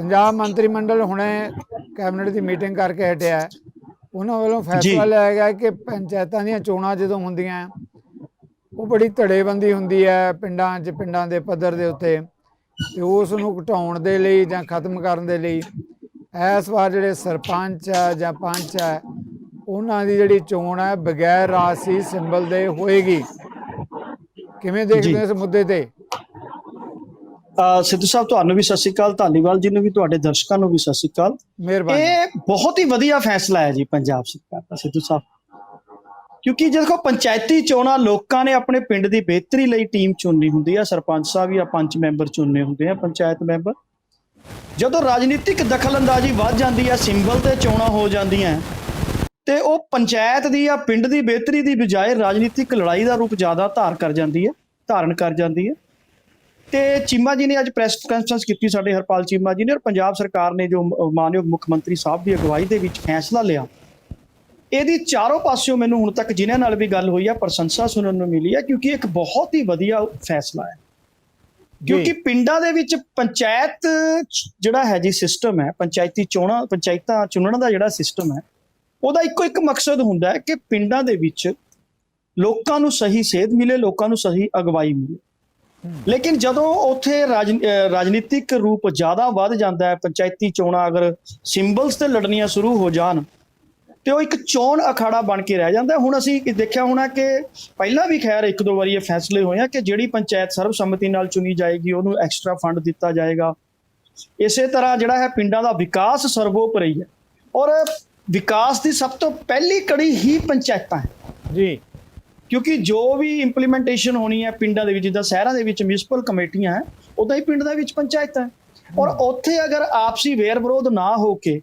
ਪੰਜਾਬ ਮੰਤਰੀ ਮੰਡਲ ਹੁਣੇ ਕੈਬਨਿਟ ਦੀ ਮੀਟਿੰਗ ਕਰਕੇ ਹਟਿਆ। ਉਹਨਾਂ ਵੱਲੋਂ ਫੈਸਲਾ ਲਿਆ ਗਿਆ ਕਿ ਪੰਚਾਇਤਾਂ ਦੀਆਂ ਚੋਣਾਂ ਜਦੋਂ ਹੁੰਦੀਆਂ ਉਹ ਬੜੀ ਧੜੇਬੰਦੀ ਹੁੰਦੀ ਹੈ ਪਿੰਡਾਂ 'ਚ ਪਿੰਡਾਂ ਦੇ ਪੱਧਰ ਦੇ ਉੱਤੇ। ਤੇ ਉਸ ਨੂੰ ਘਟਾਉਣ ਦੇ ਲਈ ਜਾਂ ਖਤਮ ਕਰਨ ਦੇ ਲਈ ਇਸ ਵਾਰ ਜਿਹੜੇ ਸਰਪੰਚ ਹੈ ਜਾਂ ਪੰਚ ਹੈ ਉਹਨਾਂ ਦੀ ਜਿਹੜੀ ਚੋਣ ਹੈ ਬਗੈਰ ਰਾਜਸੀ ਸਿੰਬਲ ਦੇ ਹੋਏਗੀ। ਕਿਵੇਂ ਦੇਖਦੇ ਹੋ ਇਸ ਮੁੱਦੇ ਤੇ? ਸਿੱਧੂ ਸਾਹਿਬ ਤੁਹਾਨੂੰ ਵੀ ਸਤਿ ਸ਼੍ਰੀ ਅਕਾਲ ਧਾਲੀਵਾਲ ਜੀ ਨੂੰ ਵੀ ਤੁਹਾਡੇ ਦਰਸ਼ਕਾਂ ਨੂੰ ਵੀ ਸਤਿ ਸ਼੍ਰੀ ਅਕਾਲ। ਮਿਹਰਬਾਨੀ। ਇਹ ਬਹੁਤ ਹੀ ਵਧੀਆ ਫੈਸਲਾ ਹੈ ਜੀ ਪੰਜਾਬ ਸਰਕਾਰ ਦਾ ਸਿੱਧੂ ਸਾਹਿਬ। ਕਿਉਂਕਿ ਜੇ ਦੇਖੋ ਪੰਚਾਇਤੀ ਚੋਣਾਂ ਲੋਕਾਂ ਨੇ ਆਪਣੇ ਪਿੰਡ ਦੀ ਬਿਹਤਰੀ ਲਈ ਟੀਮ ਚੁਣਨੀ ਹੁੰਦੀ ਆ ਸਰਪੰਚ ਸਾਹਿਬ ਜਾਂ ਪੰਚ ਮੈਂਬਰ ਚੁਣਨੇ ਹੁੰਦੇ ਆ ਪੰਚਾਇਤ ਮੈਂਬਰ। ਜਦੋਂ ਰਾਜਨੀਤਿਕ ਦਖਲਅੰਦਾਜ਼ੀ ਵੱਧ ਜਾਂਦੀ ਹੈ ਸਿੰਬਲ ਤੇ ਚੋਣਾਂ ਹੋ ਜਾਂਦੀਆਂ ਤੇ ਉਹ ਪੰਚਾਇਤ ਦੀ ਜਾਂ ਪਿੰਡ ਦੀ ਬਿਹਤਰੀ ਦੀ ਬਜਾਏ ਰਾਜਨੀਤਿਕ ਲੜਾਈ ਦਾ ਰੂਪ ਜ਼ਿਆਦਾ ਧਾਰ ਕਰ ਜਾਂਦੀ ਹੈ ਧਾਰਨ ਕਰ ਜਾਂਦੀ ਹੈ ਤੇ ਚੀਮਾ ਜੀ ਨੇ ਅੱਜ ਪ੍ਰੈਸ ਕਾਨਫਰੰਸ ਕੀਤੀ ਸਾਡੇ ਹਰਪਾਲ ਚੀਮਾ ਜੀ ਨੇ ਔਰ ਪੰਜਾਬ ਸਰਕਾਰ ਨੇ ਜੋ ਮਾਨਯੋਗ ਮੁੱਖ ਮੰਤਰੀ ਸਾਹਿਬ ਦੀ ਅਗਵਾਈ ਦੇ ਵਿੱਚ ਫੈਸਲਾ ਲਿਆ। ਇਹਦੀ ਚਾਰੋਂ ਪਾਸਿਓਂ ਮੈਨੂੰ ਹੁਣ ਤੱਕ ਜਿਨ੍ਹਾਂ ਨਾਲ ਵੀ ਗੱਲ ਹੋਈ ਆ ਪ੍ਰਸ਼ੰਸਾ ਸੁਣਨ ਨੂੰ ਮਿਲੀ ਆ ਕਿਉਂਕਿ ਇੱਕ ਬਹੁਤ ਹੀ ਵਧੀਆ ਫੈਸਲਾ ਹੈ। ਕਿਉਂਕਿ ਪਿੰਡਾਂ ਦੇ ਵਿੱਚ ਪੰਚਾਇਤ ਜਿਹੜਾ ਹੈ ਜੀ ਸਿਸਟਮ ਹੈ ਪੰਚਾਇਤੀ ਚੋਣਾਂ ਪੰਚਾਇਤਾਂ ਚੁਣਨ ਦਾ ਜਿਹੜਾ ਸਿਸਟਮ ਹੈ ਉਹਦਾ ਇੱਕੋ ਇੱਕ ਮਕਸਦ ਹੁੰਦਾ ਹੈ ਕਿ ਪਿੰਡਾਂ ਦੇ ਵਿੱਚ ਲੋਕਾਂ ਨੂੰ ਸਹੀ ਸੇਧ ਮਿਲੇ ਲੋਕਾਂ ਨੂੰ ਸਹੀ ਅਗਵਾਈ ਮਿਲੇ। ਲੇਕਿਨ ਜਦੋਂ ਉੱਥੇ ਰਾਜ- ਰਾਜਨੀਤਿਕ ਰੂਪ ਜ਼ਿਆਦਾ ਵੱਧ ਜਾਂਦਾ ਹੈ, ਪੰਚਾਇਤੀ ਚੋਣਾਂ ਅਗਰ ਸਿੰਬਲਸ ਤੇ ਲੜਨੀਆਂ ਸ਼ੁਰੂ ਹੋ ਜਾਣ, ਤੇ ਉਹ ਇੱਕ ਚੋਣ ਅਖਾੜਾ ਬਣ ਕੇ ਰਹਿ ਜਾਂਦਾ ਹੁਣ ਅਸੀਂ ਦੇਖਿਆ ਹੋਣਾ ਕਿ ਪਹਿਲਾਂ ਵੀ ਖੈਰ ਇੱਕ ਦੋ ਵਾਰੀ ਇਹ ਫੈਸਲੇ ਹੋਏ ਆ ਕਿ ਜਿਹੜੀ ਪੰਚਾਇਤ ਸਰਬਸੰਮਤੀ ਨਾਲ ਚੁਣੀ ਜਾਏਗੀ, ਉਹਨੂੰ ਐਕਸਟਰਾ ਫੰਡ ਦਿੱਤਾ ਜਾਏਗਾ। ਇਸੇ ਤਰ੍ਹਾਂ ਜਿਹੜਾ ਹੈ ਪਿੰਡਾਂ ਦਾ ਵਿਕਾਸ ਸਰਵੋਪਰੀ ਹੈ। ਔਰ ਵਿਕਾਸ ਦੀ ਸਭ ਤੋਂ ਪਹਿਲੀ ਕੜੀ ਹੀ ਪੰਚਾਇਤਾਂ ਹੈ। ਜੀ। ਕਿਉਂਕਿ ਜੋ ਵੀ ਇੰਪਲੀਮੈਂਟੇਸ਼ਨ ਹੋਣੀ ਹੈ ਪਿੰਡਾਂ ਦੇ ਵਿੱਚ ਜਿੱਦਾਂ ਸ਼ਹਿਰਾਂ ਦੇ ਵਿੱਚ ਮਿਊਨਿਸਪਲ ਕਮੇਟੀਆਂ ਹੈ ਉਦਾਂ ਹੀ ਪਿੰਡ ਦੇ ਵਿੱਚ ਪੰਚਾਇਤਾਂ ਔਰ ਉੱਥੇ ਅਗਰ ਆਪਸੀ ਵੇਰ ਵਿਰੋਧ ਨਾ ਹੋ ਕੇ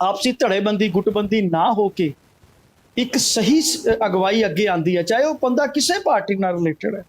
ਆਪਸੀ ਧੜੇਬੰਦੀ ਗੁੱਟਬੰਦੀ ਨਾ ਹੋ ਕੇ ਇੱਕ ਸਹੀ ਅਗਵਾਈ ਅੱਗੇ ਆਂਦੀ ਹੈ ਚਾਹੇ ਉਹ ਬੰਦਾ ਕਿਸੇ ਪਾਰਟੀ ਨਾਲ ਰਿਲੇਟਡ ਹੈ।